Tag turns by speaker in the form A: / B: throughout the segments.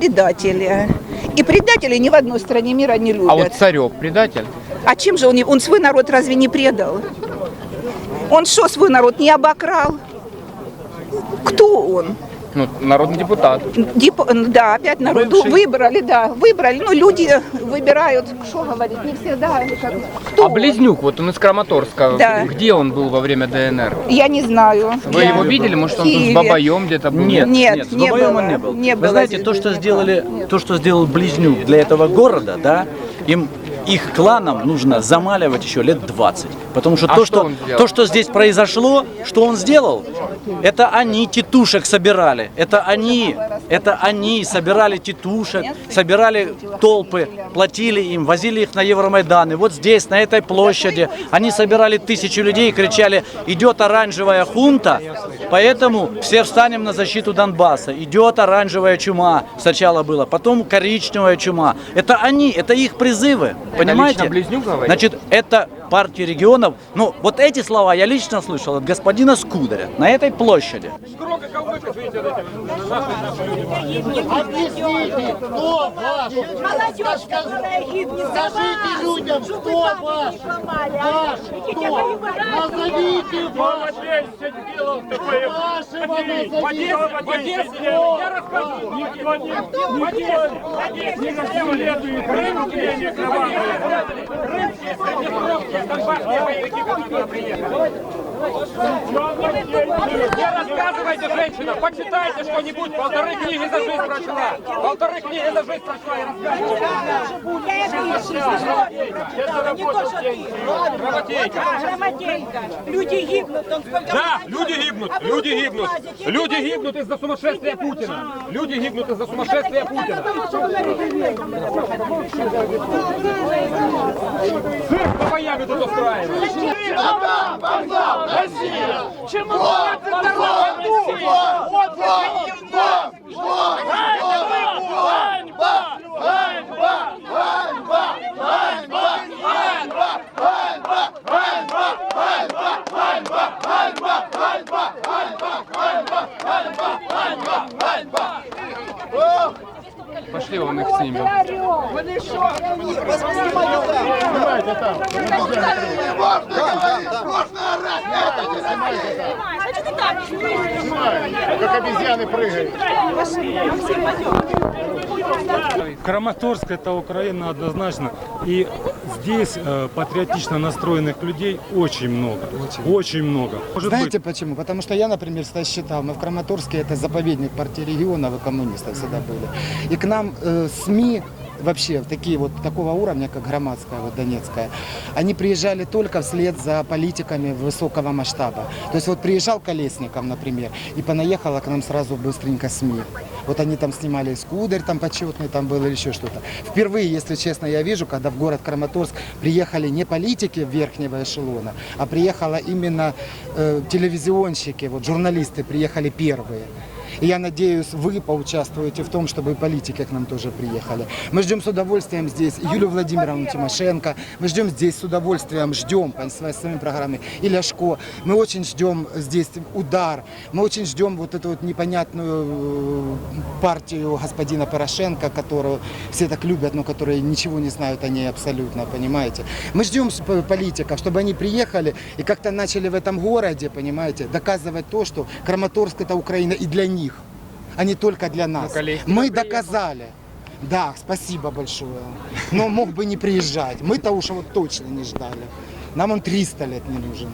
A: предатели. И предатели ни в одной стране мира не любят.
B: А вот Царек предатель?
A: А чем же он, он свой народ разве не предал? Он что, свой народ не обокрал? Кто он?
B: Ну, народный депутат.
A: Дип- да, опять народу выбрали, да, выбрали. Ну, люди выбирают, что говорить, не всегда. как- Кто
B: А
A: он?
B: Близнюк, вот он из Краматорска.
A: Да.
B: Где он был во время ДНР?
A: Я не знаю.
B: Вы
A: Я-
B: его видели? Может, он тут с
A: Киеве.
B: Бабаем где-то был?
C: Нет,
A: Нет,
C: нет, с
A: не было,
C: не был.
A: не
C: Вы
A: было
C: знаете, то, что сделали, то, что сделал Близнюк для этого города, да, им их кланам нужно замаливать еще лет 20. Потому что
B: А
C: то,
B: что
C: что, то, что здесь произошло, что он сделал, это они тетушек собирали. Это они, это они собирали тетушек, собирали толпы, платили им, возили их на Евромайдан. И вот здесь, на этой площади, они собирали тысячи людей и кричали, идет оранжевая хунта, поэтому все встанем на защиту Донбасса. Идет оранжевая чума, сначала было, потом коричневая чума. Это они, это их призывы, понимаете?
B: лично Близнюк говорит?
C: Значит, это партия регионов. Ну, вот эти слова я лично слышал от господина Скударя на этой площади.
D: Объясните, кто ваш?
E: Молодежь, которая гибнет за
D: Скажите людям, кто ваш? Ваш. Назовите вашего. Вашего назовите. Кто?
F: Я расскажу. Никто не, следует кровавые. Крымские средневековье, донбасские боевики, которые приехали. Не рассказывайте, женщина, почитайте что-нибудь. Полторы книги за жизнь прочла. Полторы книги за жизнь прочла и рассказывайте. Работейка.
E: Грамотейка. Люди гибнут.
F: Да, люди гибнут,
E: А
F: люди гибнут. Люди гибнут из-за сумасшествия Путина. Люди гибнут из-за сумасшествия Путина. Цирк по боям.
D: Адам, вокзал, Россия! Чи ми Ганьба! Ганьба! Ганьба! Ганьба! пошли он их снимем. Вони що? Вас
B: знімайте там. Знімайте там.
D: Можно орать!
E: Что ты так?
D: Как обезьяны прыгают.
G: Краматорск это Украина однозначно. И здесь э, патриотично настроенных людей очень много. Очень, много. Может
H: Знаете
G: быть,
H: почему? Потому что я, например, всегда считал, мы в Краматорске это заповедник партии регионов и коммунистов всегда были. И к нам э, СМИ вообще такие вот такого уровня, как громадская, вот Донецкая, они приезжали только вслед за политиками высокого масштаба. То есть вот приезжал Колесников, например, и понаехала к нам сразу быстренько СМИ. Вот они там снимали Скударь там почетный там был или еще что-то. Впервые, если честно, я вижу, когда в город Краматорск приехали не политики верхнего эшелона, а приехала именно э, телевизионщики, вот журналисты приехали первые. И я надеюсь, вы поучаствуете в том, чтобы и политики к нам тоже приехали. Мы ждем с удовольствием здесь Юлию Владимировну Тимошенко. Мы ждем здесь с удовольствием, ждем по своей, своей программе и Ляшко. Мы очень ждем здесь удар. Мы очень ждем вот эту вот непонятную э, партию господина Порошенко, которую все так любят, но которые ничего не знают о ней абсолютно, понимаете. Мы ждем политиков, чтобы они приехали и как-то начали в этом городе, понимаете, доказывать то, что Краматорск это Украина и для них, а не только для нас.
B: Колесников
H: Мы доказали. Да, спасибо большое. Но мог бы не приезжать. Мы-то уж вот точно не ждали. Нам он 300 лет не нужен.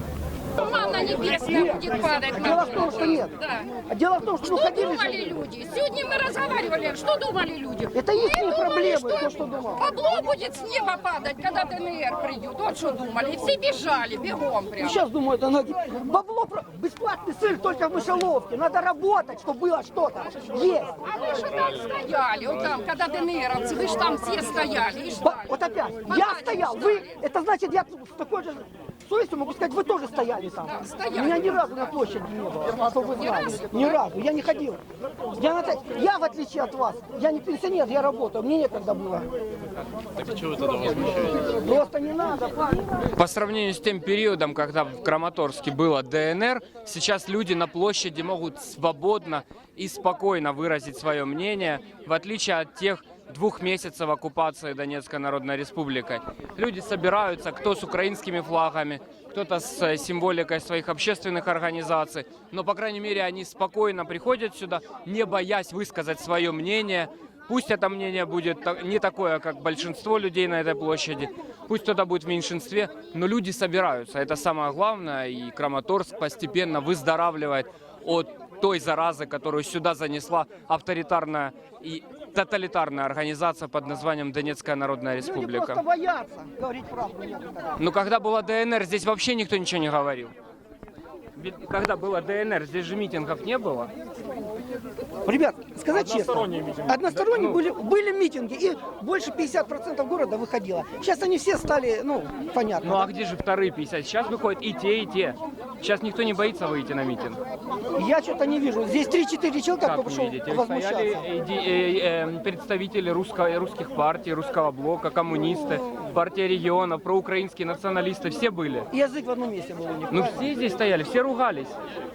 I: Манна небесная будет падать.
J: Дело в том, что нет.
I: Да.
J: Дело в том, что ну,
I: Что думали
J: же.
I: люди? Сегодня мы разговаривали. Что думали люди?
J: Это их
I: думали,
J: проблемы, кто что думал.
I: Бабло будет с неба падать, когда ДНР придет. Вот что думали. И все бежали, бегом прям.
J: Сейчас думают, она бабло, про- бесплатный сыр только в мышеловке. Надо работать, чтобы было что-то. Есть.
I: А вы же там стояли, вот там, когда ДНРовцы, вы же там все стояли и ждали.
J: Вот опять, я стоял, вы, это значит, я с такой же совестью могу сказать, вы тоже стояли там.
I: Да.
J: Меня ни разу на площади не было, чтобы вы знали. Ни разу, я не ходил. Я, на я, в отличие от вас, я не пенсионер, я работаю, мне некогда было. Просто не надо.
B: По сравнению с тем периодом, когда в Краматорске было ДНР, сейчас люди на площади могут свободно и спокойно выразить свое мнение, в отличие от тех двух месяцев оккупации Донецкой Народной Республикой. Люди собираются, кто с украинскими флагами, кто-то с э, символикой своих общественных организаций, но, по крайней мере, они спокойно приходят сюда, не боясь высказать свое мнение, Пусть это мнение будет не такое, как большинство людей на этой площади, пусть кто-то будет в меньшинстве, но люди собираются. Это самое главное, и Краматорск постепенно выздоравливает от той заразы, которую сюда занесла авторитарная и тоталитарная организация под названием Донецкая Народная
J: Люди
B: Республика.
J: просто боятся говорить правду.
B: Но когда была ДНР, здесь вообще никто ничего не говорил. Ведь когда было ДНР, здесь же митингов не было.
J: Ребят, сказать честно,
G: Односторонние митинги.
J: односторонние были, были митинги, и больше 50% города выходило. Сейчас они все стали, ну, понятно.
B: Ну а где же вторые 50? Сейчас выходят и те, и те. Сейчас никто не боится выйти на митинг.
J: Я что-то не вижу. Здесь 3-4 человека, кто пошел
B: видите,
J: возмущаться.
B: стояли иде- э, э, представители русско- русских партий, русского блока, коммунисты, партия регионов, проукраинские националисты, все были.
J: Язык в одном месте был у них.
B: Ну все здесь стояли, все ругались,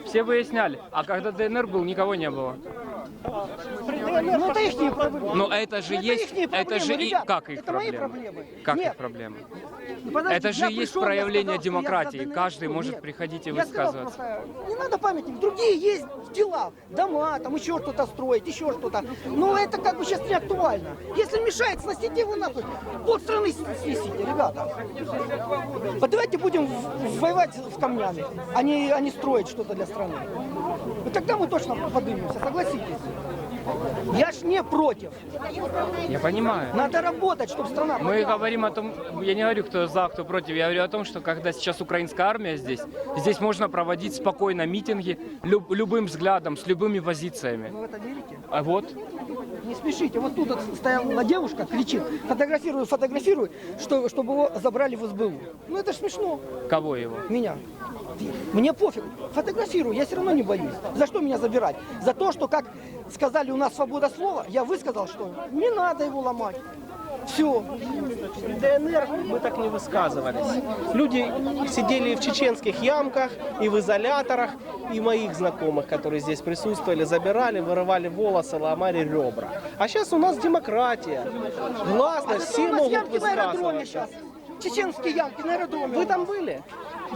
B: все выясняли. А когда ДНР был, никого не было.
J: Ну, это их проблемы.
B: Но это же
J: Это
B: есть,
J: ихние
B: это же и как их
J: это мои
B: проблемы?
J: проблемы.
B: Как
J: Нет.
B: их проблемы?
J: Ну, подождите,
B: Это же есть
J: пришел,
B: проявление
J: сказал,
B: демократии. Каждый
J: Нет.
B: может приходить и
J: Я сказал
B: высказываться.
J: просто, не надо памятник. Другие есть дела, дома, там еще что-то строить, еще что-то. Но это как бы сейчас не актуально. Если мешает, сносите его нахуй. Пол страны снесите, ребята. Вот давайте будем воевать с камнями, а не, а не строить что-то для страны. И тогда мы точно поднимемся, согласитесь. Я ж не против.
B: Я понимаю.
J: Надо работать, чтобы страна
B: Мы
J: поднялась.
B: говорим о том, я не говорю, кто за, кто против, я говорю о том, что когда сейчас украинская армия здесь, здесь можно проводить спокойно митинги люб- любым взглядом, с любыми позициями.
J: Вы в это верите?
B: А вот,
J: Не спешите. Вот тут вот стояла девушка, кричит, фотографирую, фотографирую, что, чтобы его забрали в СБУ. Ну это ж смешно.
B: кого его?
J: Меня. Мне пофиг. Фотографирую, я все равно не боюсь. За что меня забирать? За то, что, как сказали у нас свобода слова, я высказал, что не надо его ломать. Все.
K: ДНР мы так не высказывались. Люди сидели в чеченских ямках и в изоляторах, и моих знакомых, которые здесь присутствовали, забирали, вырывали волосы, ломали ребра. А сейчас у нас демократия. Гласно, все
J: у нас
K: могут высказываться.
J: Чеченские ямки на аэродроме.
K: Вы там были?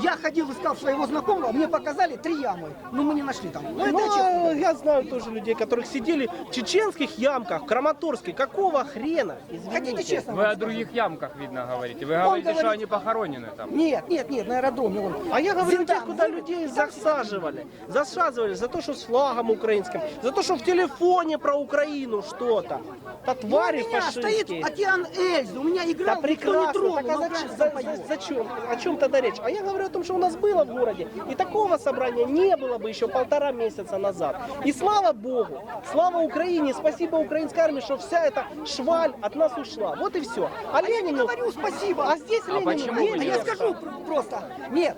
J: Я ходил, искал своего знакомого, мне показали три ямы, но мы не нашли там. Ну, это
K: Ну,
J: я честно
K: а я знаю тоже людей, которых сидели в чеченских ямках, в Краматорске. Какого хрена? Извините.
J: Хотите честно?
B: Вы о других ямках, видно, говорите. Вы говорите, что
J: говорит-
B: они похоронены там.
J: Нет, нет, нет, на аэродроме он.
K: А я говорю,
J: Зиндан,
K: те, куда
J: вы-
K: людей засаживали. Засаживали за то, что с флагом украинским, за то, что в телефоне про Украину что-то. Та
J: Ну, у
K: твари
J: меня стоит
K: фашистские.
J: океан Эльзы, у меня играл,
K: Да
J: никто не
K: прекрасно, так а
J: на
K: за,
J: украинском
K: за-
J: поет.
K: за- зачем? О чем тогда речь? А я говорю о том, что у нас было в городе, и такого собрания не было бы еще полтора месяца назад. И слава Богу, слава Украине, спасибо украинской армии, что вся эта шваль от нас ушла. Вот и все. А,
J: я не
K: Ленину...
J: говорю спасибо.
K: А здесь Ленину
B: почему
K: не
B: вы
J: А я скажу пр- просто, нет.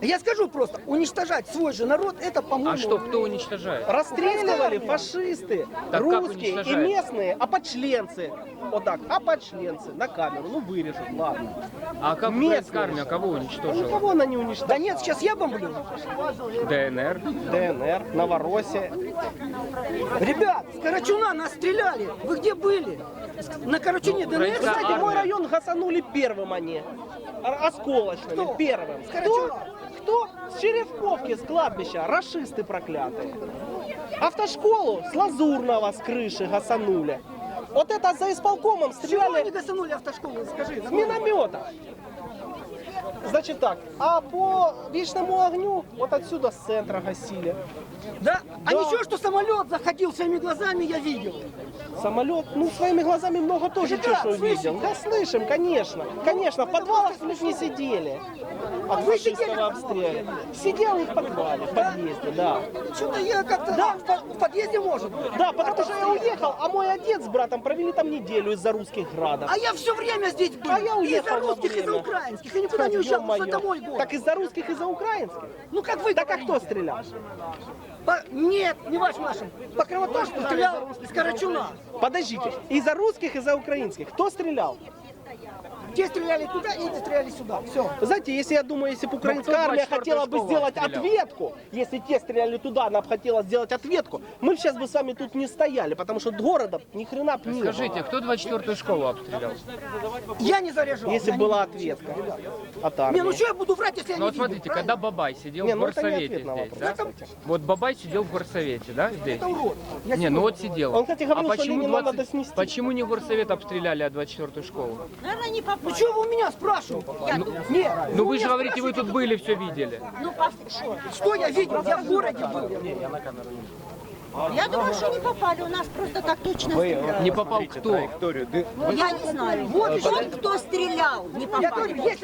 J: Я скажу просто, уничтожать свой же народ, это, по-моему...
B: А что, кто уничтожает?
K: Расстреливали фашисты,
B: Так
K: русские и местные опочленцы. Вот так, опочленцы на камеру. Ну вырежут, ладно.
B: А как украинская армия кого уничтожила?
K: Никого она не уничтожила.
J: Да нет, сейчас я бомблю.
B: ДНР.
K: ДНР, Новороссия.
J: Ребят, с Карачуна нас стреляли. Вы где были? На Карачуне
B: Ну,
J: ДНР,
K: Кстати,
J: кстати,
K: мой
B: армия.
K: район гасанули первым они. Осколочными,
J: Кто?
K: первым.
J: С
K: Кто?
J: Карачуна?
K: Кто? С Черевковки, с кладбища. Рашисты проклятые. Автошколу с Лазурного с крыши гасанули. Вот это за исполкомом
J: С чего они
K: стреляли
J: гасанули автошколу, скажи?
K: с миномета. Значит так, а по вечному огню вот отсюда с центра гасили.
J: Да? А ничего, что самолет заходил своими глазами, я видел.
K: Самолет, ну своими глазами много тоже
J: Ребят,
K: чего
J: слышите?
K: видел. Да слышим, конечно. Конечно, в подвалах мы не сидели. От
J: Вы сидели
K: фашистского
J: в
K: обстрела. Сидел и в подвале, в подъезде, да.
J: Что-то я как-то... Да, в, по- в подъезде может.
K: Да, потому что я уехал, а мой отец с братом провели там неделю из-за русских градов.
J: А я все время здесь был.
K: А я уехал
J: Из-за
K: на
J: русских, из-за
K: время.
J: украинских. Я никуда не потому что это мой город.
K: Так из-за русских, из-за украинских?
J: Ну как вы
K: Так а кто стрелял?
J: По- Нет, не ваш вашим. По Краматорску стрелял из Карачуна.
K: Подождите, из-за русских, из-за украинских. Кто стрелял?
J: Те стреляли туда, эти стреляли сюда. Все.
K: Знаете, если я думаю, если бы украинская
B: кто
K: армия
B: 24-ю
K: хотела бы сделать ответку, если те стреляли туда, она бы хотела сделать ответку, мы бы сейчас бы с вами тут не стояли, потому что города ни хрена б не.
B: Скажите, кто 24-ю школу обстрелял?
J: Я не заряжал.
K: Если
J: я
K: бы была
J: не-
K: ответка от
J: Не,
K: армии.
J: ну что я буду врать, если я
B: Ну
J: не
B: вот
J: видел,
B: смотрите,
J: правильно?
B: когда Бабай сидел
K: Не,
B: в
K: ну это не
B: горсовете
K: ответ на
B: здесь,
K: вопрос.
B: да? Вот Бабай сидел в горсовете, да, здесь?
J: Это урод. Я
B: Не, ну вот сидел.
K: Он, кстати, говорил,
B: а
K: что
B: почему,
K: Ленина
B: 20
K: надо снести.
B: почему не горсовет обстреляли, а 24-ю школу?
L: Наверное, не попали.
J: Ну что вы у меня спрашиваете? Нет.
B: Ну вы же говорите, вы тут были, все видели.
L: Ну, послушай.
J: Что я видел? Я в городе был.
L: Я думаю, что не попали. У нас просто так точно стреляли.
B: Не попал кто?
L: Ну, я не знаю. Вот тот, кто стрелял, не И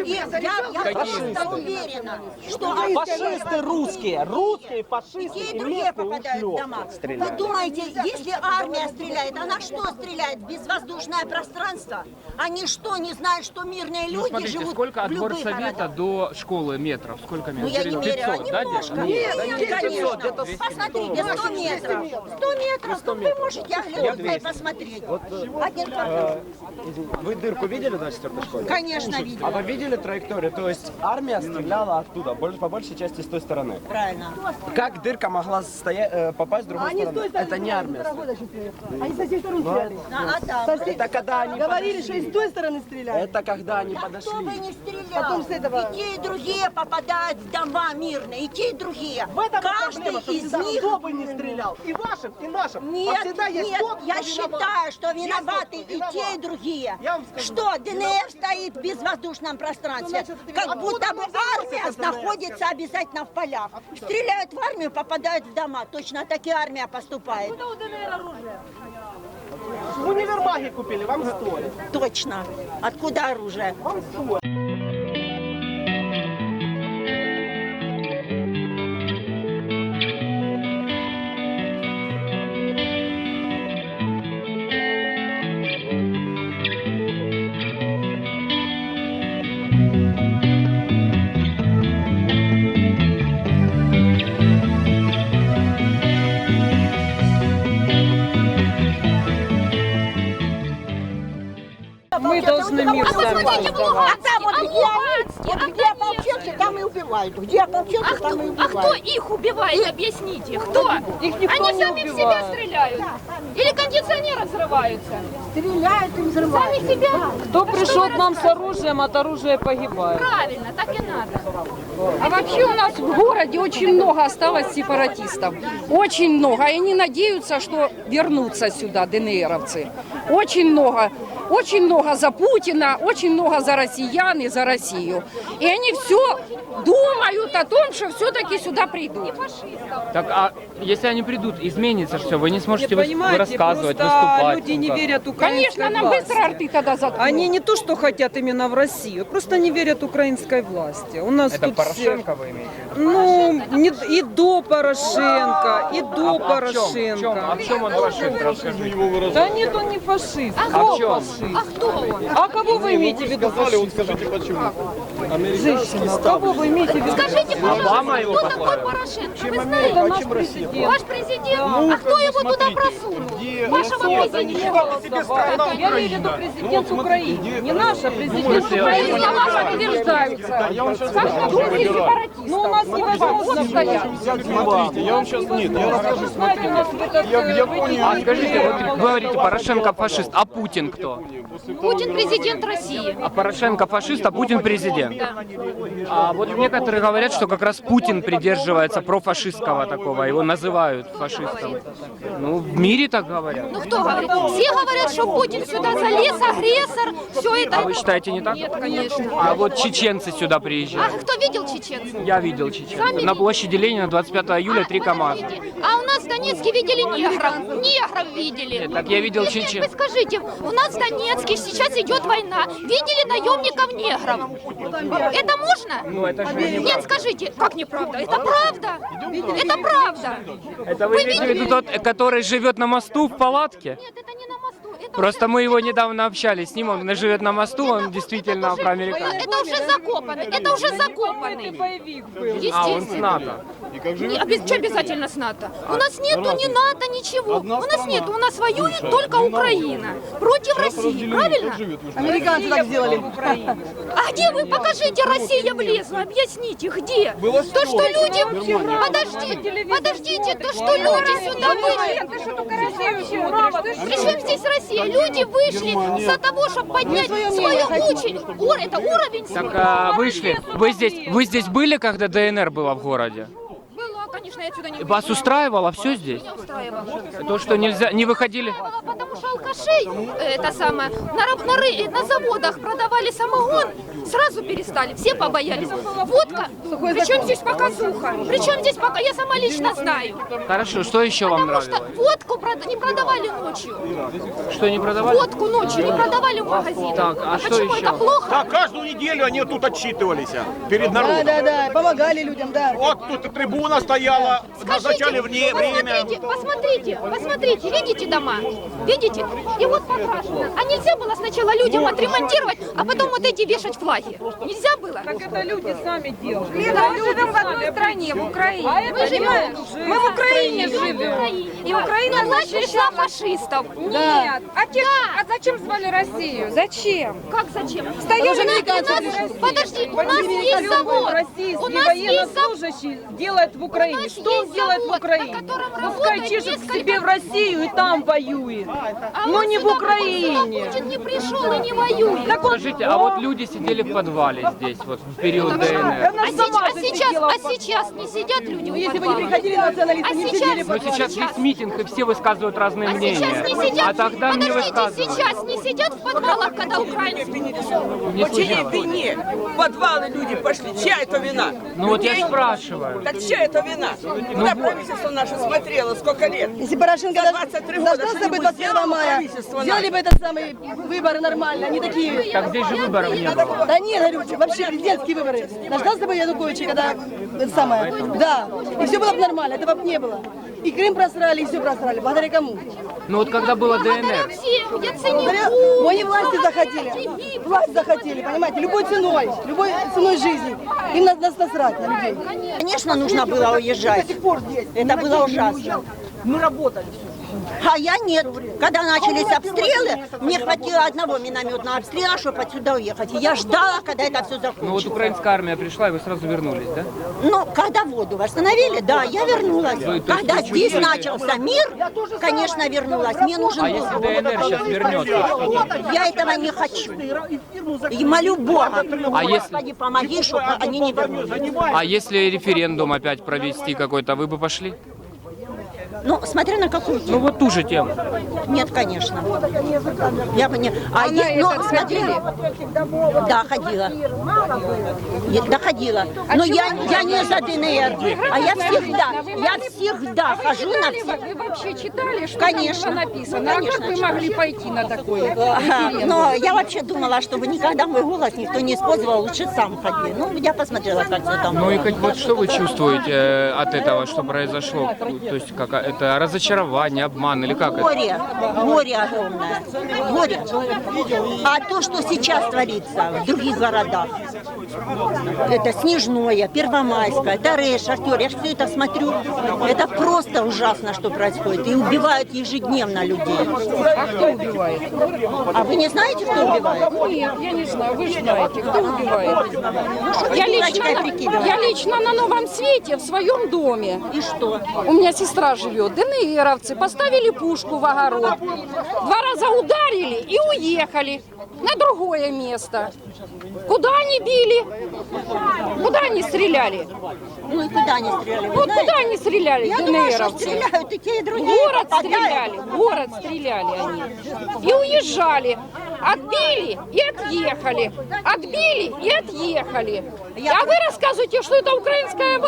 J: я
L: я, я просто уверена, что
K: Фашисты русские, русские
L: И
K: фашисты
L: те, и
K: и
L: другие
K: местные
L: попадают в дома.
K: ушлепки
L: Вы
K: стреляют.
L: думаете, если армия стреляет, она что стреляет? Безвоздушное пространство? Они что, не знают, что мирные
B: Ну
L: люди
B: смотрите,
L: живут
B: сколько
L: в
B: от
L: любых
B: горсовета
L: городах?
B: до школы метров? Сколько
L: Ну,
B: метров?
L: я не меряю,
B: 500, да,
L: немножко. Нет,
J: Нет,
L: нет,
J: 500,
L: конечно. Посмотрите, 100 метров. 100 метров, тут вы можете оглянуться и посмотреть. Один процент.
M: Вы дырку видели на 4 школе?
L: Конечно, видела.
M: А вы видели траекторию? То есть армия стреляла оттуда, больше, по большей части с той стороны.
L: Правильно.
M: Как дырка могла стоя- э, попасть с другой стороны? Это не армия.
J: Они со всей стороны стреляли.
L: А, а там?
M: Это когда они
J: Говорили, что
M: подошли.
J: и с той стороны стреляли.
M: Это когда они
L: Кто бы
M: подошли.
L: не стрелял,
J: Потом с этого-
L: и те, и другие попадают в дома мирные, и те, и другие.
K: В этом и
L: Каждый
K: проблема, что
L: из
K: всегда
L: них...
K: кто бы не стрелял, и вашим, и нашим. а
L: Нет,
K: всегда есть
L: нет,
K: тот,
L: я
K: виноват.
L: считаю, что
K: Есть
L: виноваты
K: тот, кто
L: и те, и
K: виноват.
L: другие.
K: Я вам скажу.
L: Что ДНР стоит в безвоздушном пространстве, как
K: Откуда
L: будто бы армия
K: это ДНР?
L: находится обязательно в полях. Стреляют в армию, попадают в дома. Точно так и армия поступает.
K: В универмаге купили, вам стоит.
L: Точно. Откуда оружие?
K: Вам стоит.
L: Должны мир сами А там вот где они, вот где ополченцы, там и убивают. Где ополченцы, там и
N: А кто
L: убивают.
N: их убивает, объясните? Кто? Они сами в себя стреляют. Или кондиционеры взрываются.
L: Стреляют и взрывают.
N: Сами себя.
O: Кто пришел к нам с оружием, от оружия погибает.
N: Правильно, так и надо.
I: А вообще у нас в городе очень много осталось сепаратистов. Очень много. И они надеются, что вернутся сюда, ДНРовцы. Очень много. Очень много за Путина, очень много за россиян и за Россию. И они все думают о том, что все-таки сюда придут.
B: Так, а если они придут, изменится все, вы не сможете
O: Не
B: выс-
O: понимаете,
B: рассказывать,
O: просто
B: выступать.
O: люди
B: ну
O: не
B: как?
O: верят украинской
I: Конечно, нам
O: власти.
I: быстро рты тогда заткнут.
O: Они не то, что хотят именно в Россию, просто не верят украинской власти. У нас
B: Это
O: тут
B: Порошенко вы имеете?
O: Ну, не- и до Порошенко, и до
B: А в чем? В чем?
O: Порошенко.
B: А в чем он фашист?
O: Да нет, он не фашист.
B: А
O: Кто
B: в чем?
N: А кто он?
O: А кого вы имеете в виду фашист?
M: скажите почему.
O: Женщина, кого вы имеете в виду?
N: Скажите,
B: его
N: пожалуйста, кто такой? Порошенко? Вы
O: Это
N: знаете?
O: наш президент.
N: Ваш президент? А кто его туда просунул? Вашего президента.
O: Я имею в виду президент Украины, не наша президент Украины.
M: Я вам сейчас
O: Как друзья сепаратистов. Ну, у нас невозможно стоять.
M: Смотрите, я вам сейчас нет, я расскажу.
O: Э, в эти
B: А скажите, вот говорите, Порошенко фашист, а Путин кто?
N: Путин президент России.
B: А Порошенко фашист, а Путин президент. А вот некоторые говорят, что как раз Путин придерживается профашистского такого, его называют фашистом. Ну, в мире так говорят.
N: Ну кто говорит? Все говорят, что Путин сюда залез, агрессор, все это.
B: А вы считаете не так?
N: Нет, конечно.
B: А вот чеченцы сюда
N: А
B: приезжают.
N: кто видел чеченцев?
B: Я видел чеченцев.
N: Сами
B: На площади Ленина 25 июля три КАМАЗа.
N: А у нас в Донецке видели негров. Негров видели.
B: Так я видел
N: Если
B: чечен.
N: Вы скажите, у нас в Донецке сейчас идет война. Видели наемников негров? Это можно?
B: Ну, это же
N: Нет,
B: неправда.
N: скажите, как неправда? Это правда. Это правда.
B: Это вы имеете в виду тот, который живет на мосту в палатке? Просто мы его недавно общались с ним, он живет на мосту, он действительно проамериканец.
N: Это уже закопано. Это уже закопанный.
B: А, он с НАТО.
N: Не, обе- что обязательно с НАТО? У нас нету ни НАТО, ничего. У нас нету, у нас воюет только Украина. Против России, правильно?
E: Американцы так сделали.
N: А где вы? Покажите, Россия влезла, объясните, где? То, что люди... Подождите, подождите, то, что люди сюда вышли... Причем здесь Россия? Люди вышли за того, чтобы поднять
E: свое мнение
N: свою. Ур- Это уровень
B: Так а, вышли. Вы здесь, вы здесь были, когда ДНР была в городе?
N: Конечно, я отсюда не
B: Вас устраивало все здесь?
N: Меня устраивало.
B: То, что нельзя, не выходили?
N: Потому что алкашей, э, это самое, на, раб- на, ры- на заводах продавали самогон, сразу перестали, все побоялись. Водка, причем здесь показуха, причем здесь пока, я сама лично знаю.
B: Хорошо, что еще вам
N: Потому что
B: нравилось?
N: водку прода- не продавали ночью,
B: Что не продавали?
N: водку ночью не продавали в магазинах.
B: Так, а что
N: Почему
B: еще?
N: это плохо?
F: Да, каждую неделю они тут отчитывались перед народом.
E: Да, да, да, помогали людям, да.
F: Вот тут трибуна стояла, назначали вне время.
N: посмотрите, посмотрите, посмотрите, видите дома? Видите? И вот покрашено. А нельзя было сначала людям отремонтировать, а потом вот эти вешать флаги? Нельзя было?
O: Так это люди сами делают.
N: Да,
O: мы живем в одной стране, в Украине.
N: А это
O: понимаешь?
N: живем
O: Мы в Украине живем. И Украина
N: власть пришла
O: защищала-
N: фашистов.
O: Нет. А, те- а зачем звали Россию? Зачем?
N: Как зачем?
O: Стояли
N: У нас-. Подожди, у нас есть завод. У нас есть завод.
O: делает в Украине.
N: Нас
O: Что он делает в
N: завод,
O: Украине?
N: на котором
O: Пускай чешет к себе в Россию и там воюет.
N: А
O: Но
N: он
O: не в Украине.
N: Путин не пришел и не воюет.
O: Так он-
B: Скажите, а вот люди сидели в подвале здесь, вот в период ДНР.
N: А, сейчас, а сейчас, а сейчас не сидят люди у
E: Если бы не приходили националисты,
N: А
E: не
N: сейчас-
E: сидели
B: Но сейчас весь митинг, и все высказывают разные
N: А
B: мнения.
N: сейчас не сидят,
B: А тогда не
N: подождите,
B: высказывают.
N: сейчас не сидят в подвалах, когда украинцы.
B: Не слышала.
P: вине в подвалы люди пошли? Чья это вина?
B: Ну вот я спрашиваю.
P: Так чья это вина? Куда правительство наше смотрело? Сколько лет?
E: Если Порошенко
P: За
E: дож-
P: 23 года
E: дождался бы
P: что-нибудь
E: 21
P: сделало
E: мая, сделали бы этот самый выборы нормально, не такие.
B: Так здесь же выборов не было.
E: Да нет, говорю, вообще президентские выборы. Дождался бы Януковича, когда это самое, да, и все было бы нормально, этого бы не было. И Крым просрали, и все просрали. Благодаря кому?
B: Ну вот когда было ДНР,
N: всем,
E: Благодаря...
N: Яценюку.
E: Они власти захотели. Власть захотели, понимаете, любой ценой, любой ценой жизни. Им на- нас насрать на людей.
L: Конечно, нужно было уезжать.
E: До сих пор здесь.
L: Это было ужасно.
E: Мы работали.
L: А я нет. Когда начались обстрелы, мне хватило одного минометного обстрела, чтобы отсюда уехать. И я ждала, когда это все
B: ну вот
L: закончится.
B: украинская армия пришла, и вы сразу вернулись, да?
L: Но когда воду восстановили, да, я вернулась.
B: Вы, то есть,
L: Когда
B: вы
L: здесь начался мир, конечно, сейчас. Мне нужен
B: А если. ДНР сейчас вернется?
L: Я этого не хочу. И молю Бога,
B: А если-
L: Господи, помоги, чтобы они не вернулись.
B: А если референдум опять провести какой-то, вы бы пошли?
L: Ну, смотря на какую
B: Ну
L: тему.
B: вот ту же тему.
L: Нет, конечно. Я бы не... А е- но смотри, да, ходила. Да, ходила. Но я, я не за ДНР, а я всегда, я всегда хожу на все.
I: Вы вообще читали, что
L: Конечно.
I: там было написано?
L: Ну,
I: а
L: конечно,
I: как вы могли пойти на такое?
L: Ага, но я вообще думала, чтобы никогда мой голос никто не использовал, лучше сам ходи. Ну, я посмотрела, как все там.
B: Ну и как, вот что вы чувствуете э, от этого, что произошло? То есть как это разочарование, обман или как это?
L: Горе, горе огромное, горе. А то, что сейчас творится в других городах, это Снежное, Первомайское, Таре, Шахтер. Я все это смотрю. Это просто ужасно, что происходит. И убивают ежедневно людей.
I: А кто убивает?
L: А вы не знаете, кто убивает?
I: Нет, я не знаю, вы знаете, кто убивает.
L: что
I: я, лично, я лично на Новом Свете в своем доме.
L: И что?
I: У меня сестра живет, ДНРовцы, поставили пушку в огород. Два раза ударили и уехали на другое место. Куда они били? Куда они стреляли?
L: Ну и куда они стреляли?
I: Вот
L: знаете?
I: куда они стреляли,
L: Я думаю, что стреляют и те, и другие.
I: город стреляли, город стреляли они. И уезжали. Отбили и отъехали. Отбили и отъехали. А вы рассказываете, что это украинское,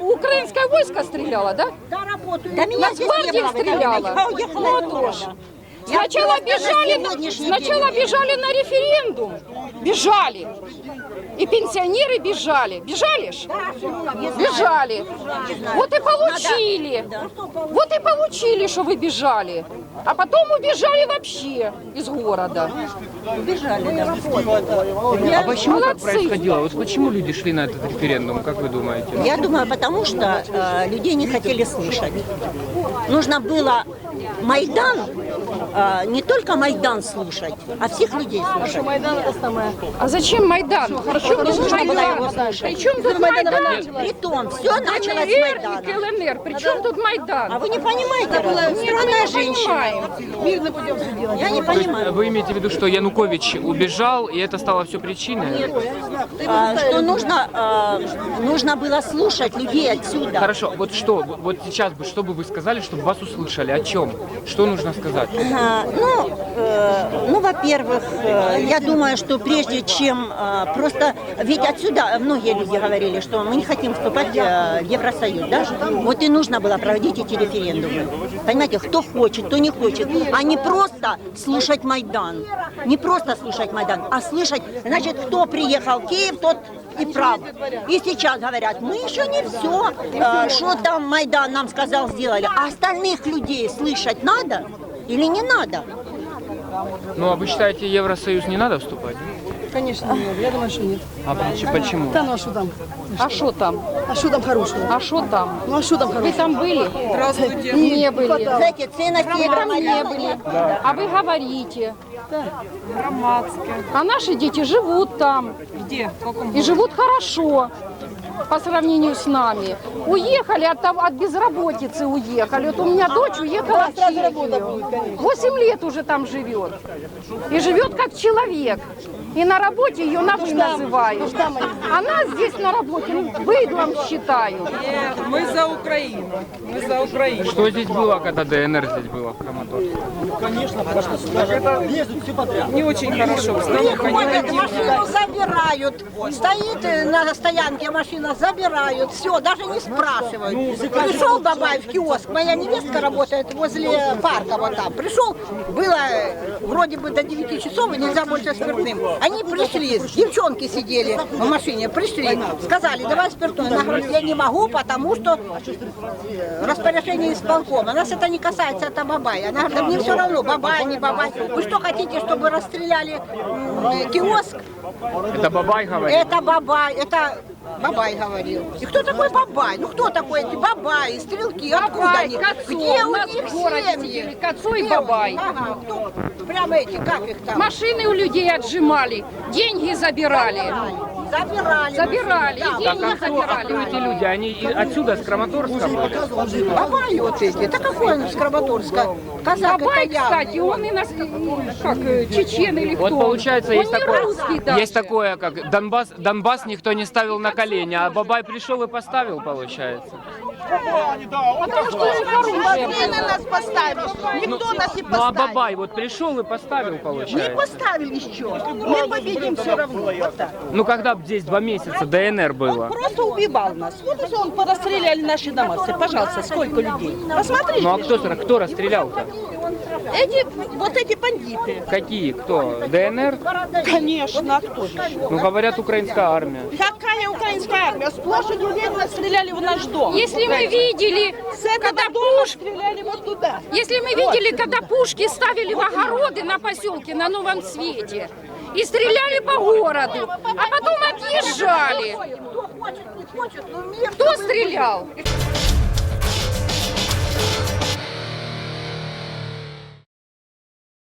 I: украинское войско стреляло, да?
L: Да меня здесь не было,
I: стреляла.
L: понимаете, я уехала
I: а.
L: Я
I: Сначала бежали, сначала бежали на референдум. Бежали. И пенсионеры бежали. Бежали ж? Бежали. Вот и получили. Вот и получили, что вы бежали. А потом убежали вообще из города.
L: Убежали, да.
B: А почему так
I: Молодцы.
B: происходило? Вот почему люди шли на этот референдум, как вы думаете?
L: Я думаю, потому что э, людей не хотели слышать. Нужно было Майдан, э, не только Майдан слушать, а всех людей слушать.
I: А зачем Майдан? Причем тут
L: Нужно было его
I: Майдан?
L: слушать.
I: Причем тут Майдан?
L: Притом, все началось с
I: ДНР и
L: Майдана.
I: КЛНР. Причем тут Майдан?
L: А вы не понимаете,
I: Нет,
L: Рада?
I: мы
L: странная
I: не
L: женщина.
I: понимаем.
L: Мирно путем все делать. Я не
B: То есть
L: понимаю.
B: вы имеете в виду, что Янукович убежал, и это стало все причиной?
L: А, что нужно, а, нужно было слушать людей отсюда.
B: Хорошо, вот что, вот сейчас бы, что бы вы сказали, чтобы вас услышали? О чем? Что нужно сказать?
L: А, Ну, э, ну, во-первых, э, я думаю, что прежде чем э, просто, ведь отсюда многие люди говорили, что мы не хотим вступать э, в Евросоюз, да? Вот и нужно было проводить эти референдумы. Понимаете, кто хочет, кто не хочет, а не просто слушать Майдан, не просто слушать Майдан, а слышать, значит, кто приехал в Киев, тот и прав. И сейчас говорят, мы еще не все, что там Майдан нам сказал, сделали, а остальных людей слышать надо или не надо?
B: Ну, а вы считаете, Евросоюз не надо вступать?
E: Конечно, нет. Я думаю, что нет.
B: А поч- почему?
E: Да ну а что там?
I: А что там?
E: А что там хорошего?
I: А что там?
E: Ну а что там
I: Вы
E: хорошего?
I: там были?
E: Здравствуйте.
I: Не были.
L: Знаете, ценности
I: Вы там не были.
L: нет.
I: А вы говорите. А наши дети живут там.
O: Где? В каком
I: И живут хорошо по сравнению с нами. Уехали от, от безработицы, уехали. Вот у меня дочь уехала в Чехию. 8 лет уже там живет. И живет как человек. И на работе ее на вы называют. А нас здесь на работе ну, быдлом считают.
O: Нет, мы за Украину. Мы за Украину.
B: Что здесь было, когда ДНР здесь было в Краматорске?
O: Не очень хорошо. Не
E: Приходят, машину забирают. Стоит э, на стоянке машина, забирают. Все, даже не спрашивают. Пришел Бабай в киоск, моя невестка работает возле парка вот там. Пришел, было вроде бы до 9 часов, и нельзя больше спиртным. Они пришли, девчонки сидели в машине, пришли, сказали, давай спиртное. Она говорит, я не могу, потому что распоряжение исполкома. Нас это не касается, это Бабай. Она говорит, да мне все равно, Бабай, не Бабай. Вы что хотите, чтобы расстреляли киоск?
B: Это Бабай говорит?
E: Это Бабай, это Бабай говорил. И кто такой Бабай? Ну кто такой эти Бабаи, стрелки? Откуда они?
I: Кацо,
E: Где
I: у
E: у
I: нас
E: них семьи?
I: Кацо и
E: Где?
I: Бабай.
E: Ага, кто? Прямо эти, как их там?
I: Машины у людей отжимали, деньги забирали.
E: Забирали.
I: Забирали, и
E: Да.
B: Так,
I: деньги
B: а кто, а кто
I: забирали.
B: эти люди? Они и отсюда, с Краматорска были?
E: Бабай вот эти. Это какой он с Краматорска? Казак
I: Бабай,
E: это
I: кстати, он и нас, как, э, чечен или кто?
B: Вот получается,
I: он
B: есть
I: не
B: такое,
I: даже.
B: есть такое, как Донбасс, Донбасс никто не ставил на колени, а Бабай пришел и поставил, получается.
I: Потому что он хороший.
E: Ты на нас поставишь. Никто нас не
B: Ну а. Бабай вот пришел и поставил,
E: Не
B: получается.
E: поставили еще. Мы победим все равно. Вот так.
B: Ну когда здесь два месяца ДНР было?
P: Просто убивал нас. Вот и он порастреляли наши дома. все. Пожалуйста, сколько людей. Посмотрите.
B: Ну а кто, кто расстрелял-то?
P: Эти, вот эти бандиты.
B: Какие? Кто? ДНР?
P: Конечно, а кто же?
B: Ну говорят, украинская армия.
P: Какая украинская армия? Сплошь и уверенно стреляли в наш дом.
I: Если мы видели,
P: С этого
I: когда
P: дома
I: пуш...
P: стреляли вот туда.
I: Если мы видели, когда пушки ставили в огороды на поселке на Новом Свете, и стреляли по городу, а потом отъезжали. Кто стрелял?